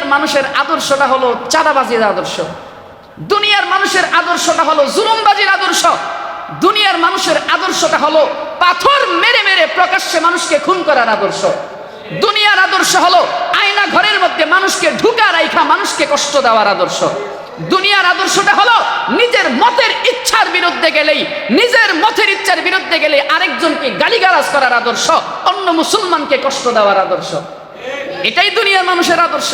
দুনিয়ার মানুষের আদর্শটা হলো চাঁদাবাজির আদর্শ। দুনিয়ার মানুষের আদর্শটা হলো জুলুমবাজির আদর্শ। দুনিয়ার মানুষের আদর্শটা হলো পাথর মেরে মেরে প্রকাশ্যে মানুষকে খুন করার আদর্শ। দুনিয়ার আদর্শ হলো আয়না ঘরের মধ্যে মানুষকে ঢুকা রাইখা মানুষকে কষ্ট দেওয়ার আদর্শ। দুনিয়ার আদর্শটা হলো নিজের মতের ইচ্ছার বিরুদ্ধে গেলেই, নিজের মতের ইচ্ছার বিরুদ্ধে গেলে আরেকজনকে গালিগালাজ করার আদর্শ, অন্য মুসলমানকে কষ্ট দেওয়ার আদর্শ। এটাই দুনিয়ার মানুষের আদর্শ।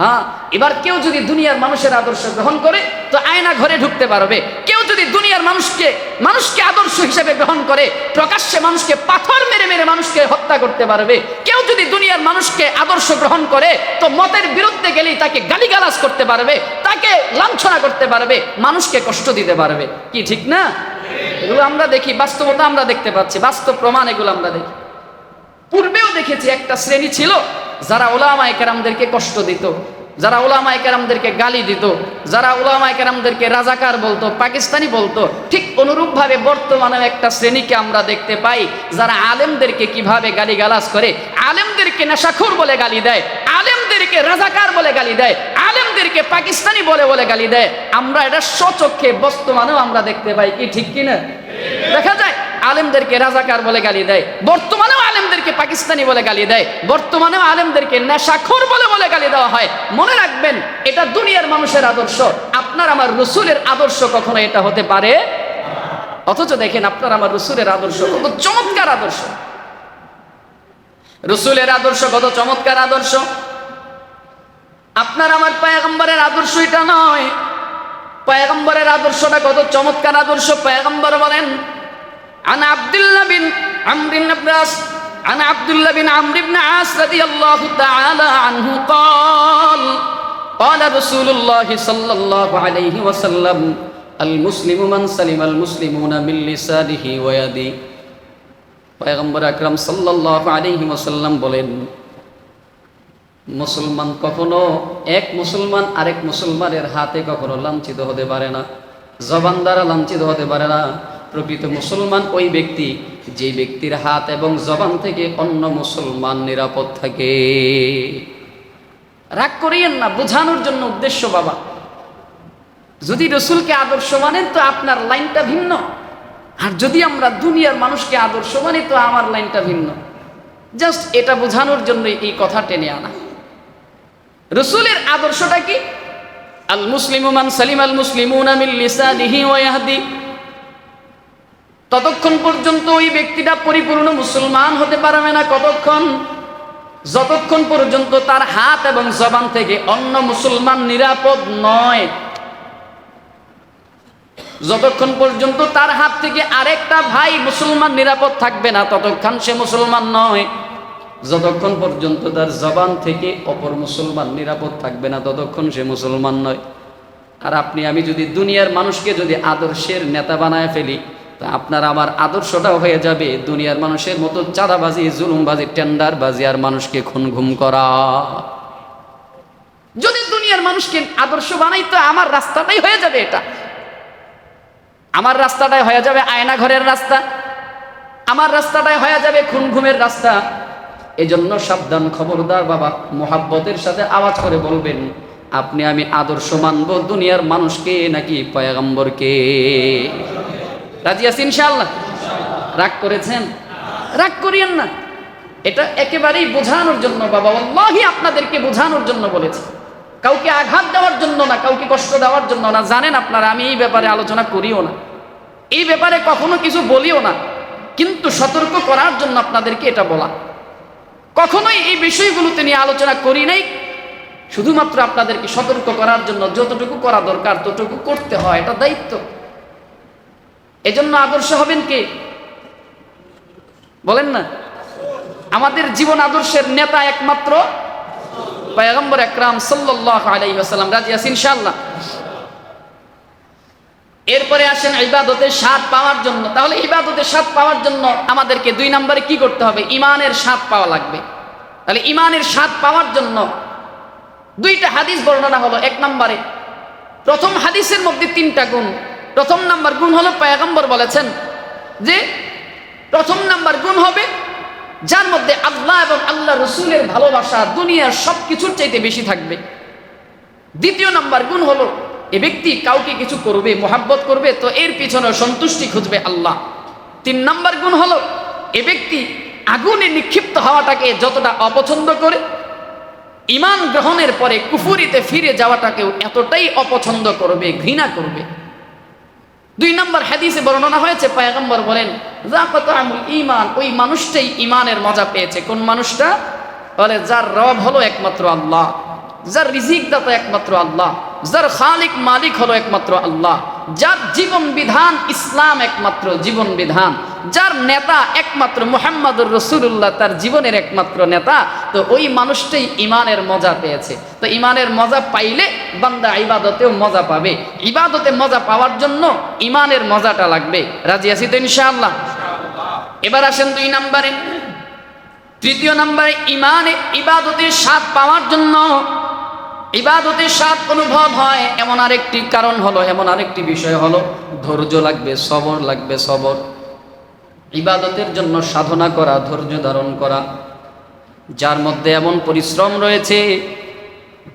হ্যাঁ এবার কেউ যদি দুনিয়ার মানুষের আদর্শ গ্রহণ করে, তো আয়না ঘরে ঢুকতে পারবে। কেউ যদি দুনিয়ার মানুষকে মানুষকে আদর্শ হিসেবে গ্রহণ করে, প্রকাশ্যে মানুষকে পাথর মেরে মেরে মানুষকে হত্যা করতে পারবে। কেউ যদি দুনিয়ার মানুষকে আদর্শ গ্রহণ করে, তো মতের বিরুদ্ধে গেলেই তাকে গালিগালাজ করতে পারবে, তাকে লাঞ্ছনা করতে পারবে, মানুষকে কষ্ট দিতে পারবে। কি ঠিক না? এগুলো আমরা দেখি, বাস্তবতা আমরা দেখতে পাচ্ছি, বাস্তব প্রমাণ এগুলো আমরা দেখি। পূর্বেও দেখেছি একটা শ্রেণি ছিল, যারা ওলামায় কেরামদেরকে কষ্ট দিত, যারা ওলামায় কেরামদেরকে গালি দিত, যারা ওলামায় কেরামদেরকে রাজাকার বলতো, পাকিস্তানি বলতো, ঠিক অনুরূপভাবে বর্তমানে একটা শ্রেণীকে আমরা দেখতে পাই, যারা আলেমদেরকে কীভাবে গালি গালাজ করে, আলেমদেরকে নেশাখোর বলে গালি দেয়, আলেমদেরকে রাজাকার বলে গালি দেয়, আলেমদেরকে পাকিস্তানি বলে বলে গালি দেয়, আমরা এটা সচক্ষে বর্তমানেও আমরা দেখতে পাই, কি ঠিক কিনা? দেখা যায়, আলেমদেরকে রাজাকার বলে গালি দেয়, বর্তমানেও আলেমদেরকে পাকিস্তানি বলে গালি দেয়। বর্তমানে আলেমদেরকে নেশাখোর বলে বলে গালি দেওয়া হয়। মনে রাখবেন, এটা দুনিয়ার মানুষের আদর্শ। আপনার আমার রসুলের আদর্শ কখনো এটা হতে পারে? অথচ দেখেন, আপনার আমার রসুলের আদর্শ কত চমৎকার আদর্শ। রসুলের আদর্শ কত চমৎকার আদর্শ। আপনার আমার পায়গম্বরের আদর্শ এটা নয়। পায়গম্বরের আদর্শটা কত চমৎকার আদর্শ। পায়গম্বর বলেন, আন আব্দুল্লাহ বিন আমরিন আব্বাস عن عبد الله بن عمرو بن عاص رضي الله تعالى عنه قال قال رسول الله صلى الله عليه وسلم المسلم من سلم المسلمون من لسانه ويده পয়গম্বর আকরাম সাল্লাল্লাহু আলাইহি ওয়াসাল্লাম বলেন মুসলমান কখনো এক মুসলমান আরেক মুসলমানের হাতে কখনো লাঞ্ছিত হতে পারে না জবান দ্বারা লাঞ্ছিত হতে পারে না প্রকৃত মুসলমান ওই ব্যক্তি যে ব্যক্তির হাত এবং জবান থেকে অন্য মুসলমান নিরাপদ থাকে। রাগ করিয়েন না, বোঝানোর জন্য উদ্দেশ্য বাবা। যদি রসুলকে আদর্শ মানেন তো আপনার লাইনটা ভিন্ন। আর যদি আমরা দুনিয়ার মানুষকে আদর্শ মানি, তো আমার লাইনটা ভিন্ন। জাস্ট এটা বোঝানোর জন্য এই কথা টেনে আনা। রসুলের আদর্শটা কি? আল মুসলিম সালিম আল ইয়াহদি। ততক্ষণ পর্যন্ত ওই ব্যক্তিটা পরিপূর্ণ মুসলমান হতে পারবে না কতক্ষণ? যতক্ষণ পর্যন্ত তার হাত এবং জবান থেকে অন্য মুসলমান নিরাপদ নয়। যতক্ষণ পর্যন্ত তার হাত থেকে আরেকটা ভাই মুসলমান নিরাপদ থাকবে না, ততক্ষণ সে মুসলমান নয়। যতক্ষণ পর্যন্ত তার জবান থেকে অপর মুসলমান নিরাপদ থাকবে না, ততক্ষণ সে মুসলমান নয়। আর আপনি, আমি যদি দুনিয়ার মানুষকে যদি আদর্শের নেতা বানায় ফেলি আপনার আমার আদর্শটাও হয়ে যাবে। দুনিয়ার মানুষের মতো চাঁদাবাজি, জুলুমবাজি, টেন্ডারবাজি আর মানুষকে খুন ঘুম করা। যদি দুনিয়ার মানুষকে আদর্শ বানাই তো আমার রাস্তাটাই হয়ে যাবে এটা। আমার রাস্তাটাই হয়ে যাবে আয়না ঘরের রাস্তা। আমার রাস্তাটাই হয়ে যাবে খুন ঘুমের রাস্তা। এজন্য সাবধান খবরদার বাবা, মোহাব্বতের সাথে আওয়াজ করে বলবেন, আপনি আমি আদর্শ মানব দুনিয়ার মানুষকে নাকি পয়াগম্বরকে? রাজি আছি ইনশাআল্লাহ? রাগ করেছেন? রাগ করিয়েন না। এটা একেবারেই বোঝানোর জন্য বাবা আল্লাহি আপনাদেরকে বোঝানোর জন্য বলেছে। কাউকে আঘাত দেওয়ার জন্য না, কাউকে কষ্ট দেওয়ার জন্য না। জানেন আপনারা, আমি এই ব্যাপারে আলোচনা করিও না। এই ব্যাপারে কখনো কিছু বলিও না। কিন্তু সতর্ক করার জন্য আপনাদেরকে এটা বলা। কখনোই এই বিষয়গুলোতে নিয়ে আলোচনা করি নাই। শুধুমাত্র আপনাদেরকে সতর্ক করার জন্য যতটুকু করা দরকার, ততটুকু করতে হয়, এটা দায়িত্ব। এজন্য আদর্শ হবেন কে? বলেন না? আমাদের জীবন আদর্শের নেতা একমাত্র পয়গম্বর একরাম আলাইহি ওয়াসাল্লাম। রাজি আছি ইনশাআল্লাহ? এরপরে আসেন ইবাদতের স্বাদ পাওয়ার জন্য। তাহলে ইবাদতের স্বাদ পাওয়ার জন্য আমাদেরকে দুই নম্বরে কি করতে হবে? ইমানের স্বাদ পাওয়া লাগবে। তাহলে ইমানের স্বাদ পাওয়ার জন্য দুইটা হাদিস বর্ণনা হলো। এক নম্বরে, প্রথম হাদিসের মধ্যে তিনটা গুণ। প্রথম নাম্বার গুণ হলো পয়গম্বর বলেছেন যে প্রথম নাম্বার গুণ হবে যার মধ্যে আল্লাহ এবং আল্লাহ রসুলের ভালোবাসা, দুনিয়ার সব কিছুর চাইতে বেশি থাকবে। দ্বিতীয় নাম্বার গুণ হলো এ ব্যক্তি কাউকে কিছু করবে, মোহাব্বত করবে, তো এর পিছনে সন্তুষ্টি খুঁজবে আল্লাহ। তিন নাম্বার গুণ হলো এ ব্যক্তি আগুনে নিক্ষিপ্ত হওয়াটাকে যতটা অপছন্দ করে ইমান গ্রহণের পরে কুফুরিতে ফিরে যাওয়াটাকেও এতটাই অপছন্দ করবে, ঘৃণা করবে। দুই নম্বর হাদিসে বর্ণনা হয়েছে, পায়গম্বর বলেন জাকাত আমুল ইমান ওই মানুষটাই ইমানের মজা পেয়েছে। কোন মানুষটা? বলে, যার রব হলো একমাত্র আল্লাহ, যার রিজিক দাতা একমাত্র আল্লাহ, যার খালিক মালিক হলো একমাত্র আল্লাহ, যার জীবন বিধান ইসলাম একমাত্র জীবন বিধান। যার নেতা একমাত্র মুহাম্মদুর রসুল্লাহ তার জীবনের একমাত্র নেতা, তো ওই মানুষটাই ইমানের মজা পেয়েছে। তো ইমানের মজা পাইলে বান্দা ইবাদতেও মজা পাবে। ইবাদতে মজা পাওয়ার জন্য ইমানের মজাটা লাগবে। রাজি আছি তো ইনশাআল্লাহ? এবার আসেন দুই নাম্বারে। তৃতীয় নাম্বারে ইমানে ইবাদতের স্বাদ পাওয়ার জন্য ইবাদতের স্বাদ অনুভব হয়। এমন আরেকটি কারণ হলো, এমন আরেকটি বিষয় হলো, ধৈর্য লাগবে, সবর লাগবে, সবর। ইবাদতের জন্য সাধনা করা, ধৈর্য ধারণ করা, যার মধ্যে এমন পরিশ্রম রয়েছে,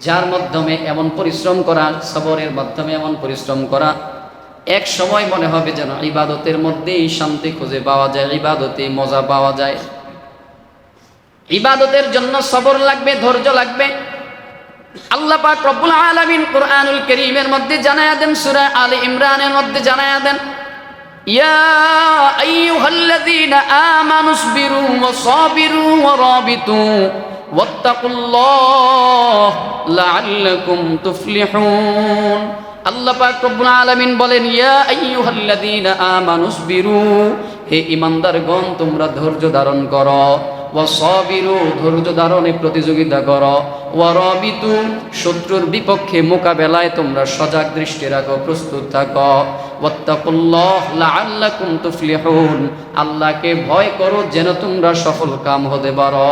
যার মাধ্যমে এমন পরিশ্রম করা, সবরের মাধ্যমে এমন পরিশ্রম করা, এক সময় মনে হবে যেন ইবাদতের মধ্যেই শান্তি খুঁজে পাওয়া যায়, ইবাদতে মজা পাওয়া যায়। ইবাদতের জন্য সবর লাগবে, ধৈর্য লাগবে। আল্লাহ পাক রব্বুল আলামিন কোরআনুল কারীমের মধ্যে জানায়া দেন, সূরা আলে ইমরানের মধ্যে জানায়া দেন ইয়া أيها الذين آمنوا اصبروا وصابروا ورابطوا واتقوا الله لعلكم تفلحون আল্লাহ পাক রব্বুল আলামিন বলেন, ইয়া আইয়ুহাল্লাযীনা আমানু ইসবিরু হে ঈমানদারগণ, তোমরা ধৈর্য ধারণ করো। ওয়াসবিরু, ধৈর্য ধারণে প্রতিযোগিতা করো। ওয়ারবিতু, শত্রুর বিপক্ষে মোকাবেলায় তোমরা সজাগ দৃষ্টি রাখো, প্রস্তুত থাকো। ওয়াত্তাকুল্লাহ লাআল্লাকুম তুফলিহুন, আল্লাহকে ভয় করো যেন তোমরা সফল কাম হতে পারো।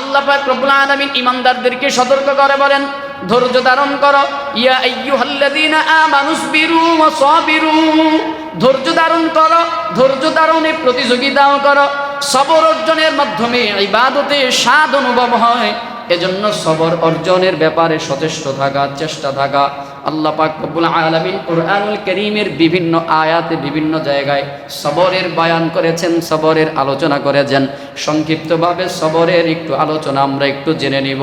আল্লাহ পাক রব্বুল আলামিন ইমানদারদেরকে সতর্ক করে বলেন, ধৈর্য ধারণ করো। ইয়া আইয়ুহাল্লাযীনা আমানুসবিরু ওয়া সাবিরু ধৈর্য ধারণ করো, ধৈর্য ধারণে প্রতিযোগিতাও করো। সবর অর্জনের মাধ্যমে ইবাদতে স্বাদ অনুভব হয়, এজন্য সবর অর্জনের ব্যাপারে সচেষ্ট থাকা, চেষ্টা থাকা। আল্লাহ পাক রব্বুল আলামিন কোরআনুল করিমের বিভিন্ন আয়াতে বিভিন্ন জায়গায় সবরের বায়ান করেছেন, সবরের আলোচনা করেছেন। সংক্ষিপ্তভাবে সবরের একটু আলোচনা আমরা একটু জেনে নিব।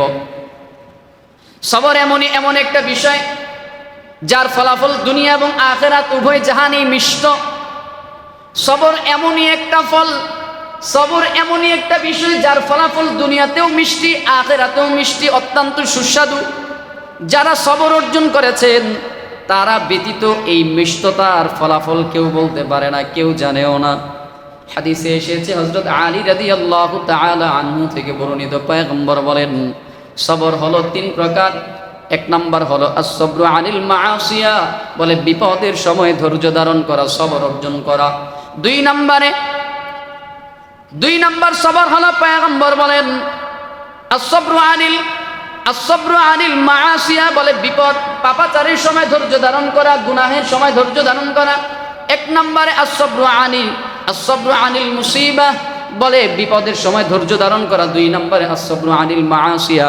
সবর এমনই এমন একটা বিষয় যার ফলাফল দুনিয়া এবং আখেরাত উভয় জাহানেই মিষ্ট। সবর এমনই একটা ফল সবর এমনই একটা বিষয় যার ফলাফল দুনিয়াতেও মিষ্টি, আখেরাতেও মিষ্টি, অত্যন্ত সুস্বাদু। যারা সবর অর্জন করেছেন, তারা ব্যতীত এই মিষ্টতার ফলাফল কেউ বলতে পারে না, কেউ জানেও না। হাদিসে এসেছে হজরত আলী রাদি আল্লাহ আনহু থেকে বর্ণিত পয়গম্বর বলেন, সবর হলো তিন প্রকার। এক নাম্বার হলো আসবরু আনিল মাসিয়া বলে বিপদের সময় ধৈর্য ধারণ করা, সবর অর্জন করা। দুই নাম্বারে দুই নাম্বার সবর হলো পয়গম্বর বলেন আসবরু আনিল আসবরু আনিল মাসিয়া বলে বিপদ। পাপাচারের সময় ধৈর্য ধারণ করা, গুনাহের সময় ধৈর্য ধারণ করা। এক নম্বরে আসবরু আনিল আসবরু আনিল মুসিবা বলে বিপদের সময় ধৈর্য ধারণ করা। দুই নম্বরে আসবরু আনিল মাসিয়া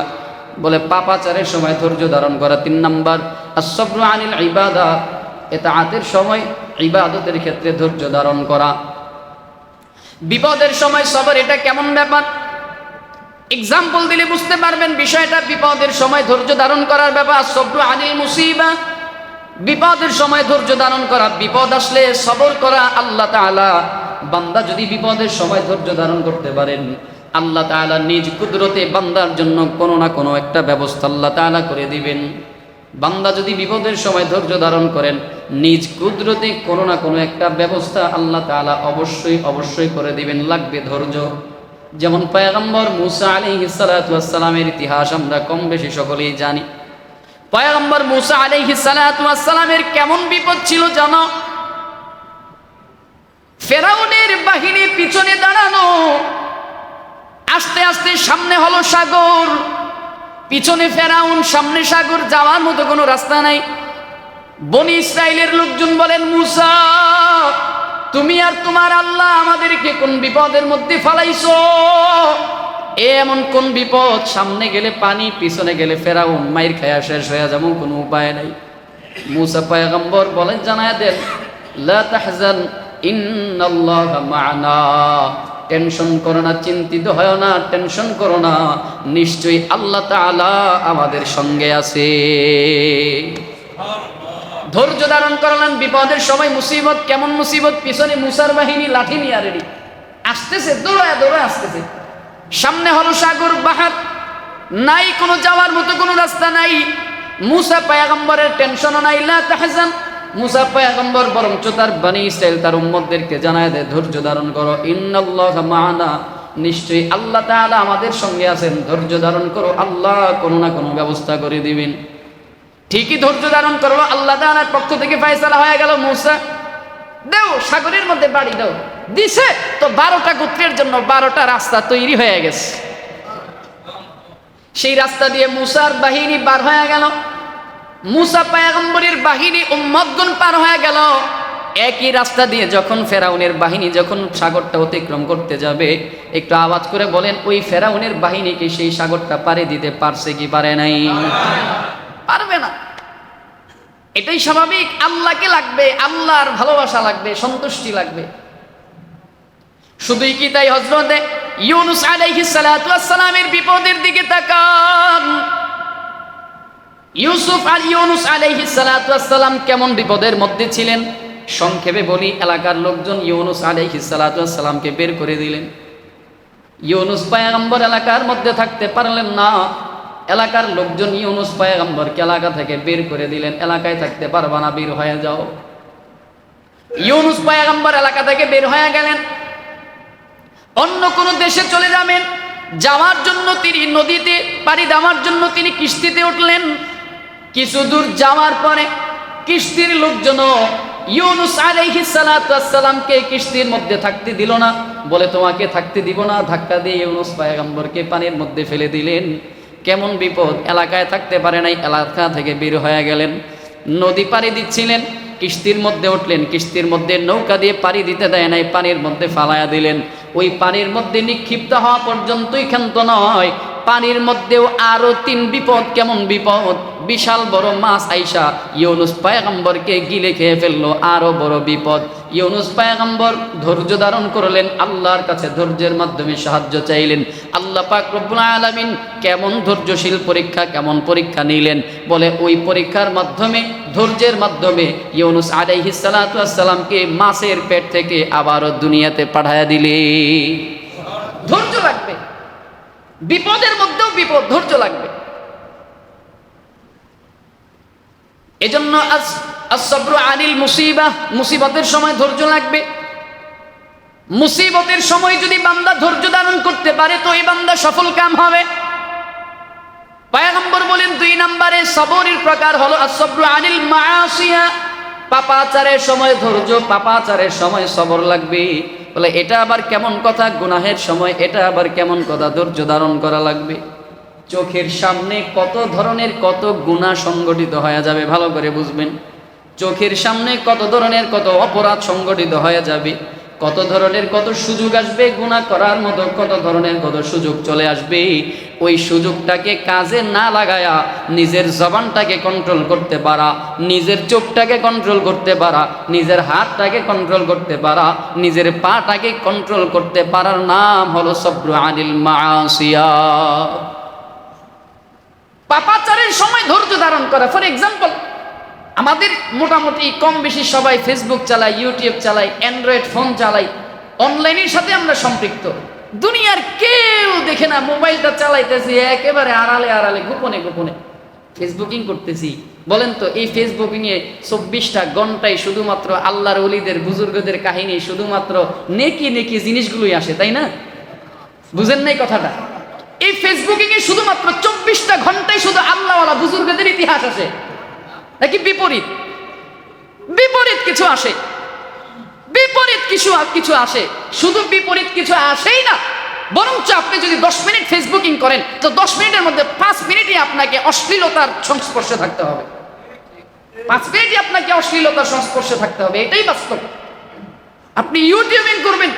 বলে পাপাচারের সময় ধৈর্য ধারণ করা। তিন নম্বর আসবরু আনিল ইবাদা এটা আতের সময় ইবাদতের ক্ষেত্রে ধৈর্য ধারণ করা। বিপদের সময় সবর, এটা কেমন ব্যাপার? এক্সাম্পল দিলে বুঝতে পারবেন বিষয়টা, বিপদের সময় ধৈর্য ধারণ করার ব্যাপার, সব্রু আনিল মুসিবা। বিপদের সময় ধৈর্য ধারণ করা, বিপদ আসলে সবর করা, আল্লাহ তাআলা বান্দা যদি বিপদের সময় ধৈর্য ধারণ করতে পারেন, আল্লাহ তাআলা নিজ কুদরতে বান্দার জন্য কোনো না কোনো একটা ব্যবস্থা আল্লাহ তাআলা করে দিবেন। বান্দা যদি বিপদের সময় ধৈর্য ধারণ করেন, নিজ কুদরতে কোনো না কোনো একটা ব্যবস্থা আল্লাহ তাআলা অবশ্যই অবশ্যই করে দিবেন, লাগবে ধৈর্য। যেমন পয়গম্বর মুসা আলী সালামের ইতিহাস আমরা কম বেশি সকলেই জানি। পয়গম্বর মুসা আলী সালামের কেমন বিপদ ছিল জানো? ফেরাউনের বাহিনী পিছনে দাঁড়ানো, আস্তে আস্তে সামনে হলো সাগর। পিছনে ফেরাউন, সামনে সাগর যাওয়ার মতো কোনো রাস্তা নাই। বনি ইসরায়েলের লোকজন বলেন, মুসা, তুমি আর তোমার আল্লাহ আমাদেরকে কোন বিপদের মধ্যে ফালাইছো? এ এমন কোন বিপদ? সামনে গেলে পানি, পিছনে গেলে ফেরাউন। মাইর খায়া শেষ হয়ে যাব, কোনো উপায় নাই। মুসা পয়গম্বর বলেন, জানায় দেন, লা তাহজান, ইন্নাল্লাহা মা'না। টেনশন করো না, চিন্তিত হয় না, টেনশন করো না। নিশ্চয়ই আল্লাহ তাআলা আমাদের সঙ্গে আছে। ধৈর্য ধারণ করলেন, বিপদের সময় মুসিবত, কেমন মুসিবত? পিছনে মুসার বাহিনী, লাঠি নিয়ে রেডি আসতেছে, দৌড়ায় দৌড়ায় আসতেছে। সামনে হলো সাগর বাহার নাই কোনো যাওয়ার মতো কোনো রাস্তা নাই। মুসা পায়াগম্বরের টেনশনও নাই, লা তাহজান। মুসা পায়াগম্বর বরঞ্চ তার বানি ইসরাইল তার উম্মতদেরকে জানায় দেয়, ধৈর্য ধারণ করো। ইন্নাল্লাহ মা'ানা। নিশ্চয়ই আল্লাহ তাআলা আমাদের সঙ্গে আছেন। ধৈর্য ধারণ করো। আল্লাহ কোনো না কোনো ব্যবস্থা করে দিবেন। ঠিকই ধৈর্য ধারণ করল আল্লাহ তাআলার পক্ষ থেকে ফয়সালা হয়ে গেল মুসা। দেও, সাগরের মধ্যে বাড়ি দাও। দিছে, তো বারোটা গোত্রের জন্য বারোটা রাস্তা তৈরি হয়ে গেছে। সেই রাস্তা দিয়ে মুসার বাহিনী বার হয়ে গেল। মুসা পায়গম্বরের বাহিনী উম্মতগুন পার হয়ে গেল। একই রাস্তা দিয়ে যখন ফেরাউনের বাহিনী যখন সাগরটা অতিক্রম করতে যাবে, একটু আওয়াজ করে বলেন, ওই ফেরাউনের বাহিনীকে সেই সাগরটা পারে দিতে পারছে কি পারে নাই? পারবে না। এটাই স্বাভাবিক। আল্লাহকে লাগবে, আল্লাহর ভালোবাসা লাগবে, সন্তুষ্টি লাগবে। শুধুই কি তাই হজরতে ইউনুস আলাইহিস সালামের বিপদের দিকে তাকান? ইউসুফ আল ইউনুস সালাতু সালাম কেমন বিপদের মধ্যে ছিলেন? সংক্ষেপে বলি, এলাকার লোকজন ইউনুস আলাইহিস সালাতু সালামকে বের করে দিলেন। ইউনুস পয়গম্বর এলাকার মধ্যে থাকতে পারলেন না। এলাকার লোকজন ইউনুস পয়গম্বরকে এলাকা থেকে বের করে দিলেন। এলাকায় থাকতে পারবা না, বের হয়ে যাও। ইউনুস পয়গম্বর এলাকা থেকে বের হয়ে গেলেন। অন্য কোনো দেশে চলে যাবেন। যাওয়ার জন্য তিনি নদীতে, পাড়ি দেওয়ার জন্য তিনি কিস্তিতে উঠলেন। কিছু দূর যাওয়ার পরে কিস্তির লোকজন ইউনুস সালামকে কিস্তির মধ্যে থাকতে দিল না। বলে, তোমাকে থাকতে দিব না। ধাক্কা দিয়ে ইউনুস পয়গম্বরকে পানির মধ্যে ফেলে দিলেন। কেমন বিপদ? এলাকায় থাকতে পারে নাই, এলাকা থেকে বের হয়ে গেলেন। নদী পাড়ি দিচ্ছিলেন, কিস্তির মধ্যে উঠলেন। কিস্তির মধ্যে নৌকা দিয়ে পাড়ি দিতে দেয় নাই, পানির মধ্যে ফালায়া দিলেন। ওই পানির মধ্যে নিক্ষিপ্ত হওয়া পর্যন্তই ক্ষান্ত নয়। পানির মধ্যেও আরও তিন বিপদ, কেমন বিপদ? বিশাল বড় মাছ আইসা ইউনুস পায়গম্বরকে গিলে খেয়ে ফেলল, আরও বড় বিপদ। ইউনুস পায়গম্বর ধৈর্য ধারণ করলেন, আল্লাহর কাছে ধৈর্যের মাধ্যমে সাহায্য চাইলেন। আল্লাহ পাক রব্বুল আলামিন কেমন ধৈর্যশীল পরীক্ষা, কেমন পরীক্ষা নিলেন? বলে, ওই পরীক্ষার মাধ্যমে, ধৈর্যের মাধ্যমে ইউনুস আলাইহিস সালাতু সালামকে মাছের পেট থেকে আবারও দুনিয়াতে পাঠায়া দিলে। ধৈর্য লাগবে। বিপদের মধ্যেও বিপদ, ধৈর্য লাগবে। এজন্য আজ আসব্র আনিল মুসিবা, মুসিবতের সময় ধৈর্য লাগবে। মুসিবতের সময় যদি বান্দা ধৈর্য ধারণ করতে পারে, তো এই বান্দা সফল কাম হবে। পায়গম্বর বলেন, দুই নম্বরে সবরের প্রকার হলো আসব্র আনিল মাসিয়া পাপাচারের সময় ধৈর্য, পাপাচারের সময় সবর লাগবে। বলে, এটা আবার কেমন কথা? গুনাহের সময়, এটা আবার কেমন কথা? ধৈর্য ধারণ করা লাগবে। চোখের সামনে কত ধরনের কত গুণা সংগঠিত হয়ে যাবে, ভালো করে বুঝবেন। চোখের সামনে কত ধরনের কত অপরাধ সংগঠিত হয়ে যাবে, কত ধরনের কত সুযোগ আসবে, গুণা করার মতো কত ধরনের কত সুযোগ চলে আসবে। ওই সুযোগটাকে কাজে না লাগায়া নিজের জবানটাকে কন্ট্রোল করতে পারা, নিজের চোখটাকে কন্ট্রোল করতে পারা, নিজের হাতটাকে কন্ট্রোল করতে পারা, নিজের পাটাকে কন্ট্রোল করতে পারার নাম হলো সব্র আনিল মাসিয়া। পাপাচারের সময় ধৈর্য ধারণ করা। ফর এক্সাম্পল আমাদের মোটামুটি কম বেশি সবাই ফেসবুক চালাই ইউটিউব চালাই অ্যান্ড্রয়েড ফোন চালাই অনলাইনের সাথে আমরা সম্পৃক্ত। দুনিয়ার কেউ দেখে না মোবাইলটা চালাইতেছি, একেবারে আড়ালে আড়ালে, গোপনে গোপনে। ফেসবুকিং করতেছি। বলেন তো, এই ফেসবুকিং এ চব্বিশটা ঘন্টায় শুধুমাত্র আল্লাহর অলিদের বুজুর্গদের কাহিনী শুধুমাত্র নেকি নেকি জিনিসগুলোই আসে, তাই না? বুঝেন নাই কথাটা? এই ফেসবুকিং এ শুধুমাত্র চব্বিশটা ঘন্টায় শুধু আল্লাহওয়ালা বুজুর্গদের ইতিহাস আসে নাকি বিপরীত? বিপরীত কিছু আসে। বিপরীত কিছু কিছু আসে। শুধু বিপরীত কিছু আসেই না, বরঞ্চ আপনি যদি দশ মিনিট ফেসবুকিং করেন, তো দশ মিনিটের মধ্যে পাঁচ মিনিটই আপনাকে অশ্লীলতার সংস্পর্শে থাকতে হবে। পাঁচ মিনিটই আপনাকে অশ্লীলতার সংস্পর্শে থাকতে হবে, এটাই বাস্তব। আপনি ইউটিউবিং করবেন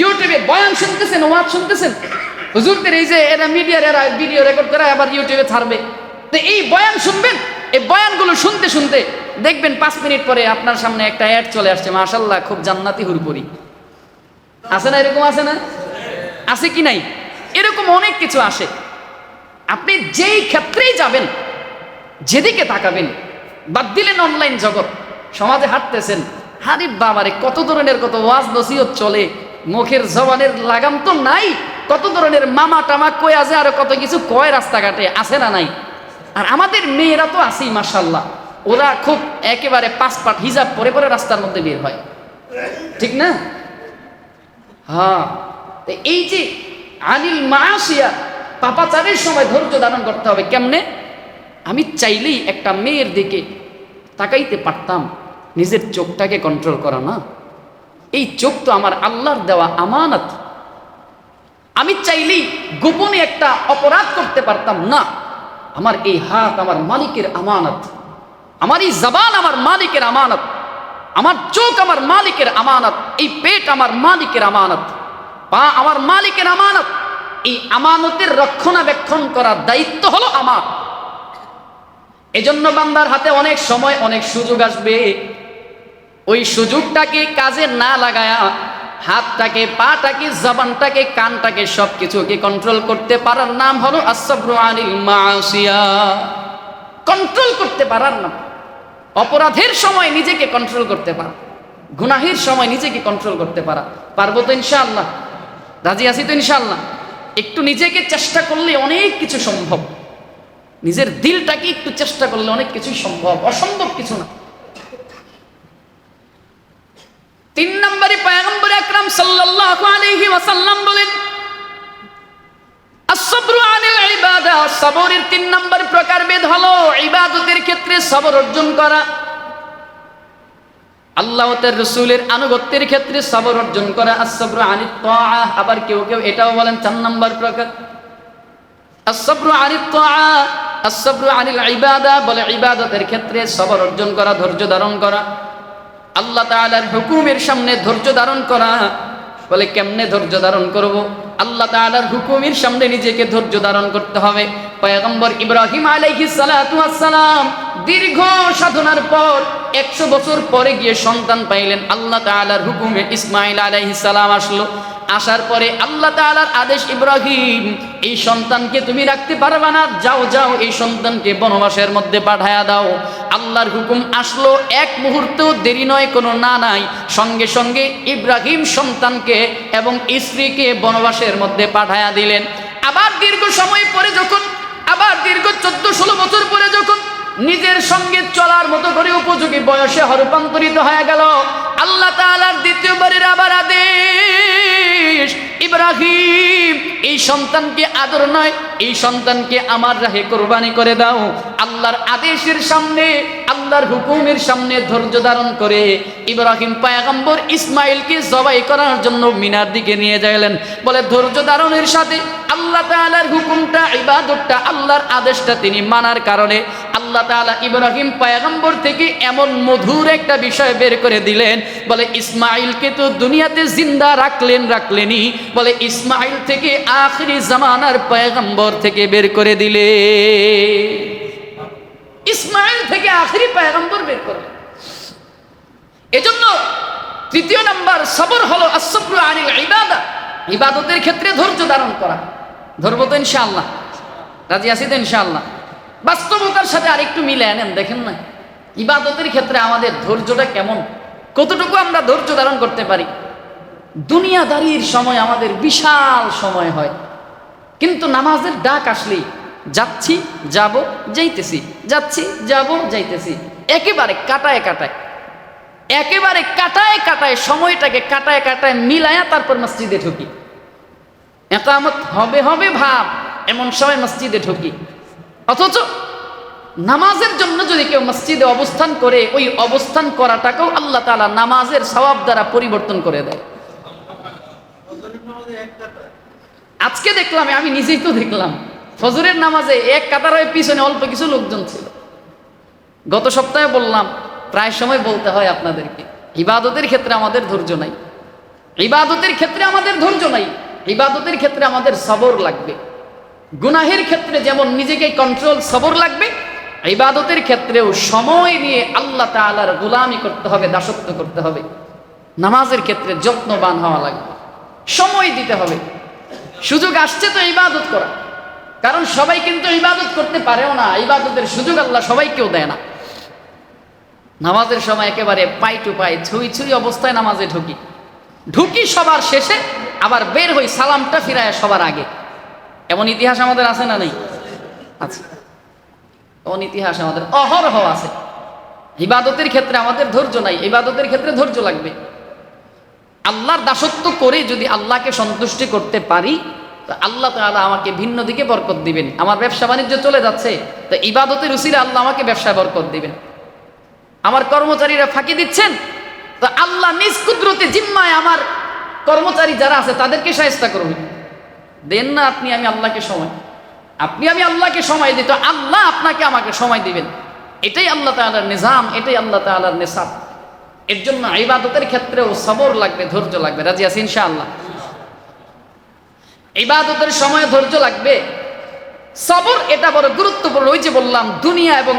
ইউটিউবে বয়ান শুনতেছেন, ওয়াজ শুনতেছেন হুজুরদের এই যে এরা মিডিয়ার এরা ভিডিও রেকর্ড করে, আবার ইউটিউবে ছাড়বে। তো এই বয়ান শুনবেন? এই বয়ানগুলো শুনতে শুনতে দেখবেন পাঁচ মিনিট পরে আপনার সামনে একটা অ্যাড চলে আসছে। মাশাল্লাহ খুব জান্নাতি হুরপুরি। আছে না এরকম আছে না? আছে কি নাই? এরকম অনেক কিছু আসে। আপনি যেই ক্ষেত্রেই যাবেন, যেদিকে তাকাবেন, বাদ দিলেন অনলাইন জগৎ, সমাজে হাঁটতেছেন হারি বাবারে কত ধরনের কত ওয়াজ নসিহত চলে, মুখের জবানের লাগাম তো নাই। কত ধরনের মামা টামা কই আছে আর কত কিছু কয় রাস্তাঘাটে, আছে না নাই? আর আমাদের মেয়েরা তো আছেই মাসাল্লাহ ওরা খুব একেবারে পাঁচ পাট হিজাব পরে পরে রাস্তার মধ্যে বের হয়। ঠিক না? হ্যাঁ। এই যে আনিল মাসিয়া পাপাচারের সময় ধৈর্য ধারণ করতে হবে কেমনে? আমি চাইলেই একটা মেয়ের দিকে তাকাইতে পারতাম, নিজের চোখটাকে কন্ট্রোল করা না। এই চোখ তো আমার আল্লাহর দেওয়া আমানত। আমি চাইলেই গোপনে একটা অপরাধ করতে পারতাম না। আমার এই হাত আমার মালিকের আমানত। আমার এই জবান আমার মালিকের আমানত। আমার চোখ আমার মালিকের আমানত। এই পেট আমার মালিকের আমানত। পা আমার মালিকের আমানত। এই আমানতের রক্ষণাবেক্ষণ করার দায়িত্ব হলো আমার। এজন্য বান্দার হাতে অনেক সময়, অনেক সুযোগ আসবে। ওই সুযোগটাকে কাজে না লাগায়া হাতটাকে, পাটাকে, জবানটাকে, কানটাকে সব কিছুকে কন্ট্রোল করতে পারার নাম হলো মাসিয়া। কন্ট্রোল করতে পারার নাম। অপরাধের সময় নিজেকে কন্ট্রোল করতে পারা। গুনাহের সময় নিজেকে কন্ট্রোল করতে পারা। পারব তো ইনশাআল্লাহ? রাজি আছি তো ইনশাআল্লাহ? একটু নিজেকে চেষ্টা করলে অনেক কিছু সম্ভব। নিজের দিলটাকে একটু চেষ্টা করলে অনেক কিছুই সম্ভব। অসম্ভব কিছু না। তিন নম্বরে পয়গম্বর আকরাম সাল্লাল্লাহু আলাইহি ওয়াসাল্লাম বলেন আসবরু আনিল ইবাদা সবরের তিন নম্বর প্রকারভেদ হলো ইবাদতের ক্ষেত্রে সবর অর্জন করা। আল্লাহ তার রসুলের আনুগত্যের ক্ষেত্রে সবর অর্জন করা। আসবরু আনিত তাআ আবার কেউ কেউ এটাও বলেন চার নম্বর প্রকার। আসবরু আনিত তাআ আসবরু আনিল ইবাদা বলে ইবাদতের ক্ষেত্রে সবর অর্জন করা, ধৈর্য ধারণ করা। আল্লাহ তালার হুকুমের সামনে ধৈর্য ধারণ করা। বলে, কেমনে ধৈর্য ধারণ করব? আল্লাহ তালার হুকুমের সামনে নিজেকে ধৈর্য ধারণ করতে হবে। পয়গম্বর ইব্রাহিম আলাইহিস সালাম দীর্ঘ সাধনার পর একশো বছর পরে গিয়ে সন্তান পাইলেন। আল্লাহ তাআলার হুকুমে ইসমাইল সালাম আসলো। আসার পরে আল্লাহ তাআলার আদেশ ইব্রাহিম, এই সন্তানকে তুমি রাখতে পারবে না। যাও যাও, এই সন্তানকে বনবাসের মধ্যে পাঠায়া দাও। আল্লাহর হুকুম আসলো। এক মুহূর্তেও দেরি নয়, কোনো না নাই। সঙ্গে সঙ্গে ইব্রাহিম সন্তানকে এবং স্ত্রীকে বনবাসের মধ্যে পাঠায়া দিলেন। আবার দীর্ঘ সময় পরে যখন, আবার দীর্ঘ চোদ্দ ষোলো বছর পরে নিজের সঙ্গে চলার মতো করে উপযোগী বয়সে রূপান্তরিত হয়ে গেল। আল্লাহ তালার দ্বিতীয়বারের আবার আদেশ, ইব্রাহিম, এই সন্তানকে আদর নয়, এই সন্তানকে আমার রাহে কোরবানি করে দাও। আল্লাহর আদেশের সামনে, আল্লাহর হুকুমের সামনে ধৈর্য ধারণ করে ইব্রাহিম পায়গম্বর ইসমাইলকে জবাই করার জন্য মিনার দিকে নিয়ে যাইলেন। বলে ধৈর্য ধারণের সাথে আল্লাহ তাআলার হুকুমটা, ইবাদতটা, আল্লাহর আদেশটা তিনি মানার কারণে আল্লাহ তাআলা ইব্রাহিম পায়গম্বর থেকে এমন মধুর একটা বিষয় বের করে দিলেন। বলে ইসমাইলকে তো দুনিয়াতে জিন্দা রাখলেন রাখলেনি বলে ইসমাইল থেকে আখরি জামানার পয়গম্বর থেকে বের করে দিলে ইসমাইল থেকে আখরি পয়গম্বর বের করলেন এজন্য তৃতীয় নাম্বার সবর হলো আসব্রু আনিল ইবাদা। ইবাদতের ক্ষেত্রে ধৈর্য ধারণ করা। ধরবো তো ইনশাআল্লাহ। রাজি আছি তো ইনশাআল্লাহ। বাস্তবতার সাথে আরেকটু মিলে আনেন দেখেন না। ইবাদতের ক্ষেত্রে আমাদের ধৈর্যটা কেমন? কতটুকু আমরা ধৈর্য ধারণ করতে পারি? দুনিয়াদারির সময় আমাদের বিশাল সময় হয়। কিন্তু নামাজের ডাক আসলেই যাচ্ছি, যাব, যাইতেছি। যাচ্ছি, যাব, যাইতেছি। একেবারে কাটায় কাটায়। একেবারে কাটায় কাটায় সময়টাকে কাটায় কাটায় মিলায়া তারপর মসজিদে ঢুকি। একামত হবে হবে ভাব, এমন সময় মসজিদে ঢুকি। অথচ নামাজের জন্য যদি কেউ মসজিদে অবস্থান করে, ওই অবস্থান করাটাকেও আল্লাহ তালা নামাজের স্বভাব দ্বারা পরিবর্তন করে দেয়। আজকে দেখলাম, আমি নিজেই তো দেখলাম। ফজরের নামাজে এক কাতারের পিছনে অল্প কিছু লোকজন ছিল। গত সপ্তাহে বললাম, প্রায় সময় বলতে হয় আপনাদেরকে, ইবাদতের ক্ষেত্রে আমাদের ধৈর্য নাই। ইবাদতের ক্ষেত্রে আমাদের ধৈর্য নাই, ইবাদতের ক্ষেত্রে আমাদের সবর লাগবে। গুনাহের ক্ষেত্রে যেমন নিজেকে কন্ট্রোল সবর লাগবে, ইবাদতের ক্ষেত্রেও সময় নিয়ে আল্লাহ তাআলার গোলামি করতে হবে, দাসত্ব করতে হবে। নামাজের ক্ষেত্রে যত্নবান হওয়া লাগবে, সময় দিতে হবে। সুযোগ আসছে তো ইবাদত করা। কারণ সবাই কিন্তু ইবাদত করতে পারেও না। ইবাদতের সুযোগ আল্লাহ সবাইকেও দেয় না। নামাজের সময় একেবারে পাই টু পাই ছুঁই ছুঁই অবস্থায় নামাজে ঢুকি। ঢুকি সবার শেষে, আবার বের হই সালামটা ফিরায় সবার আগে। এমন ইতিহাস আমাদের আছে না নেই? এমন ইতিহাস আমাদের অহরহ আছে। ইবাদতের ক্ষেত্রে আমাদের ধৈর্য নাই। ইবাদতের ক্ষেত্রে ধৈর্য লাগবে। আল্লাহর দাসত্ব করে যদি আল্লাহকে সন্তুষ্টি করতে পারি তো আল্লাহ তাআলা আমাকে ভিন্ন দিকে বরকত দিবেন। আমার ব্যবসা বাণিজ্য চলে যাচ্ছে, তো ইবাদতের উসিলে আল্লাহ আমাকে ব্যবসায় বরকত দিবেন। আমার কর্মচারীরা ফাঁকি দিচ্ছেন, তো আল্লাহ নিজ কুদরতে জিম্মায় আমার কর্মচারী যারা আছে তাদেরকে সাহেস্তা করবেন দেন না আপনি, আমি আল্লাহকে সময়। আপনি, আমি আল্লাহকে সময় দিই, তো আল্লাহ আপনাকে আমাকে সময় দিবেন। এটাই আল্লাহ তাআলার নিজাম, এটাই আল্লাহ তাআলার নেশাব। এর জন্য ইবাদতের ক্ষেত্রেও সবর লাগবে, ধৈর্য লাগবে। রাজি আছি ইনশাআল্লাহ? ইবাদতের সময় ধৈর্য লাগবে। সবর এটা বড় গুরুত্বপূর্ণ। ওই যে বললাম দুনিয়া এবং